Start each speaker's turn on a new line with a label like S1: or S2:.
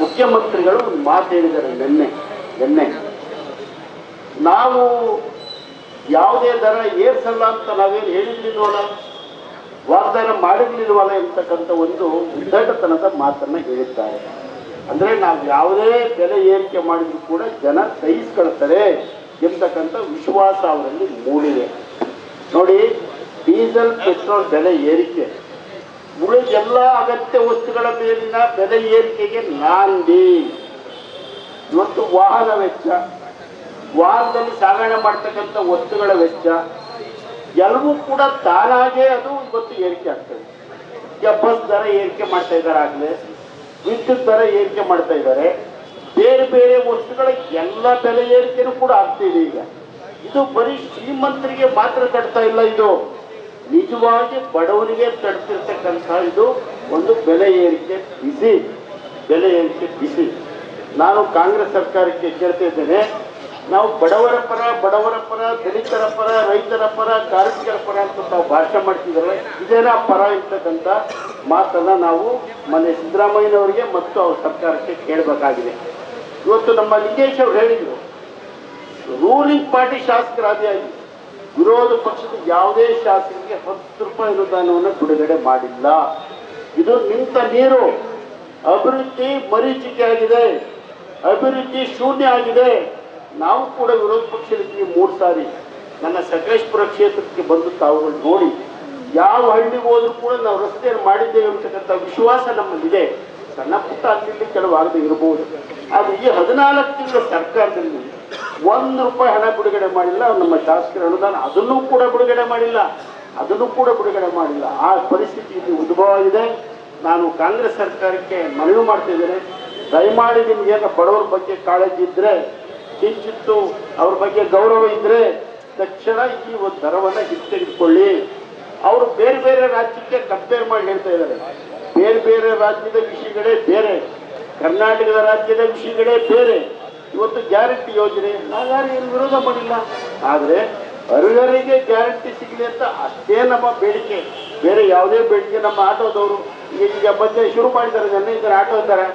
S1: ಮುಖ್ಯಮಂತ್ರಿಗಳು ಒಂದು ಮಾತು ಹೇಳಿದ್ದಾರೆ, ನೆನ್ನೆ ನೆನ್ನೆ. ನಾವು ಯಾವುದೇ ದರ ಏರ್ಸಲ್ಲ ಅಂತ ನಾವೇನು ಹೇಳಿರ್ಲಿಲ್ವಲ್ಲ? ವಾಗ್ದಾನ ಮಾಡಿರ್ಲಿಲ್ವಲ್ಲ ಎಂತಕ್ಕಂಥ ಒಂದು ಉದ್ದಟತನದ ಮಾತನ್ನ ಹೇಳಿದ್ದಾರೆ. ಅಂದ್ರೆ ನಾವು ಯಾವುದೇ ಬೆಲೆ ಏರಿಕೆ ಮಾಡಿದ್ರು ಕೂಡ ಜನ ಸಹಿಸ್ಕೊಳ್ತಾರೆ ಎಂತಕ್ಕಂಥ ವಿಶ್ವಾಸ ಅವರಲ್ಲಿ ಮೂಡಿದೆ. ನೋಡಿ, ಡೀಸೆಲ್, ಪೆಟ್ರೋಲ್ ಬೆಲೆ ಏರಿಕೆ. ಉಳಿದ ಎಲ್ಲ ಅಗತ್ಯ ವಸ್ತುಗಳ ಮೇಲಿನ ಬೆಲೆ ಏರಿಕೆಗೆ ನಾಂದಿ. ಇವತ್ತು ವಾಹನ ವೆಚ್ಚ, ವಾಹನದಲ್ಲಿ ಸಾಗಣೆ ಮಾಡ್ತಕ್ಕಂಥ ವಸ್ತುಗಳ ವೆಚ್ಚ, ಎಲ್ಲವೂ ಕೂಡ ತಾನಾಗೇ ಅದು ಇವತ್ತು ಏರಿಕೆ ಆಗ್ತದೆ. ಈಗ ಬಸ್ ದರ ಏರಿಕೆ ಮಾಡ್ತಾ ಇದ್ದಾರೆ ಆಗಲೇ, ವಿದ್ಯುತ್ ದರ ಏರಿಕೆ ಮಾಡ್ತಾ ಇದ್ದಾರೆ. ಬೇರೆ ಬೇರೆ ವಸ್ತುಗಳ ಎಲ್ಲ ಬೆಲೆ ಏರಿಕೆನೂ ಕೂಡ ಆಗ್ತಿದೆ ಈಗ. ಇದು ಬರೀ ಶ್ರೀಮಂತರಿಗೆ ಮಾತ್ರ ತಡ್ತಾ ಇಲ್ಲ ಇದು. ನಿಜವಾಗಿ ಬಡವರಿಗೆ ತಡ್ತಿರ್ತಕ್ಕಂಥ ಇದು ಒಂದು ಬೆಲೆ ಏರಿಕೆ ಬಿಸಿ, ಬೆಲೆ ಏರಿಕೆ ಬಿಸಿ. ನಾನು ಕಾಂಗ್ರೆಸ್ ಸರ್ಕಾರಕ್ಕೆ ಕೇಳ್ತಾ ಇದ್ದೇನೆ, ನಾವು ಬಡವರ ಪರ ಬಡವರ ಪರ, ದಲಿತರ ಪರ, ರೈತರ ಪರ, ಕಾರ್ಮಿಕರ ಪರ ಅಂತ ತಾವು ಭಾಷಣ ಮಾಡ್ತಿದ್ದಾರೆ. ಇದೇನ ಪರ ಇರ್ತಕ್ಕಂಥ ಮಾತನ್ನು ನಾವು ಮೊನ್ನೆ ಸಿದ್ದರಾಮಯ್ಯನವರಿಗೆ ಮತ್ತು ಅವ್ರ ಸರ್ಕಾರಕ್ಕೆ ಕೇಳಬೇಕಾಗಿದೆ. ಇವತ್ತು ನಮ್ಮ ಲಿಂಗೇಶ್ ಅವರು ಹೇಳಿದರು ರೂಲಿಂಗ್ ಪಾರ್ಟಿ ಶಾಸಕರಾದಿಯಾಗಿ ವಿರೋಧ ಪಕ್ಷದ ಯಾವುದೇ ಶಾಸಕರಿಗೆ ಹತ್ತು ರೂಪಾಯಿ ಅನುದಾನವನ್ನು ಬಿಡುಗಡೆ ಮಾಡಿಲ್ಲ. ಇದು ನಿಂತ ನೀರು. ಅಭಿವೃದ್ಧಿ ಮರೀಚಿಕೆ ಆಗಿದೆ. ಅಭಿವೃದ್ಧಿ ಶೂನ್ಯ ಆಗಿದೆ. ನಾವು ಕೂಡ ವಿರೋಧ ಪಕ್ಷದಲ್ಲಿ ಮೂರು ಸಾರಿ ನನ್ನ ಸಕಲೇಶ್ಪುರ ಕ್ಷೇತ್ರಕ್ಕೆ ಬಂದು ತಾವುಗಳು ನೋಡಿ, ಯಾವ ಹಳ್ಳಿಗೆ ಹೋದ್ರೂ ಕೂಡ ನಾವು ರಸ್ತೆಯನ್ನು ಮಾಡಿದ್ದೇವೆ ಅಂತಕ್ಕಂಥ ವಿಶ್ವಾಸ ನಮ್ಮಲ್ಲಿದೆ. ಸಣ್ಣ ಪುಟ್ಟ ಅಲ್ಲಿ ಕೆಲವು ಆಗದೆ ಇರಬಹುದು ಆದರೆ ಈ ಹದಿನಾಲ್ಕು ತಿಂಗಳ ಸರ್ಕಾರದಲ್ಲಿ ಒಂದು ರೂಪಾಯಿ ಹಣ ಬಿಡುಗಡೆ ಮಾಡಿಲ್ಲ, ನಮ್ಮ ಶಾಸಕರ ಅನುದಾನ ಅದನ್ನೂ ಕೂಡ ಬಿಡುಗಡೆ ಮಾಡಿಲ್ಲ, ಅದನ್ನು ಕೂಡ ಬಿಡುಗಡೆ ಮಾಡಿಲ್ಲ. ಆ ಪರಿಸ್ಥಿತಿ ಇಲ್ಲಿ ಉದ್ಭವ ಇದೆ ನಾನು ಕಾಂಗ್ರೆಸ್ ಸರ್ಕಾರಕ್ಕೆ ಮನವಿ ಮಾಡ್ತಿದ್ದೇನೆ ದಯಮಾಡಿ ನಿಮ್ಗೇನು ಬಡವರ ಬಗ್ಗೆ ಕಾಳಜಿ ಇದ್ರೆ, ಕಿಂಚಿತ್ತು ಅವ್ರ ಬಗ್ಗೆ ಗೌರವ ಇದ್ರೆ ತಕ್ಷಣ ಈ ಒಂದು ದರವನ್ನು ಹಿಂತೆಗೆದುಕೊಳ್ಳಿ ಅವರು ಬೇರೆ ಬೇರೆ ರಾಜ್ಯಕ್ಕೆ ಕಂಪೇರ್ ಮಾಡಿ ಹೇಳ್ತಾ ಇದ್ದಾರೆ. ಬೇರೆ ಬೇರೆ ರಾಜ್ಯದ ವಿಷಯಗಳೇ ಬೇರೆ. ಕರ್ನಾಟಕದ ರಾಜ್ಯದ ವಿಷಯಗಳೇ ಬೇರೆ. ಇವತ್ತು ಗ್ಯಾರಂಟಿ ಯೋಜನೆ ಯಾರು ಏನು ವಿರೋಧ ಮಾಡಿಲ್ಲ. ಆದರೆ ಅರ್ಹರಿಗೆ ಗ್ಯಾರಂಟಿ ಸಿಗಲಿ ಅಂತ ಅಷ್ಟೇ ನಮ್ಮ ಬೇಡಿಕೆ. ಬೇರೆ ಯಾವುದೇ ಬೇಡಿಕೆ, ನಮ್ಮ ಆಟೋದವರು ಈಗ ಬಂದು ಶುರು ಮಾಡಿದ್ದಾರೆ ಜನ ಇದ್ದಾರೆ, ಆಟೋ ಇದ್ದಾರೆ.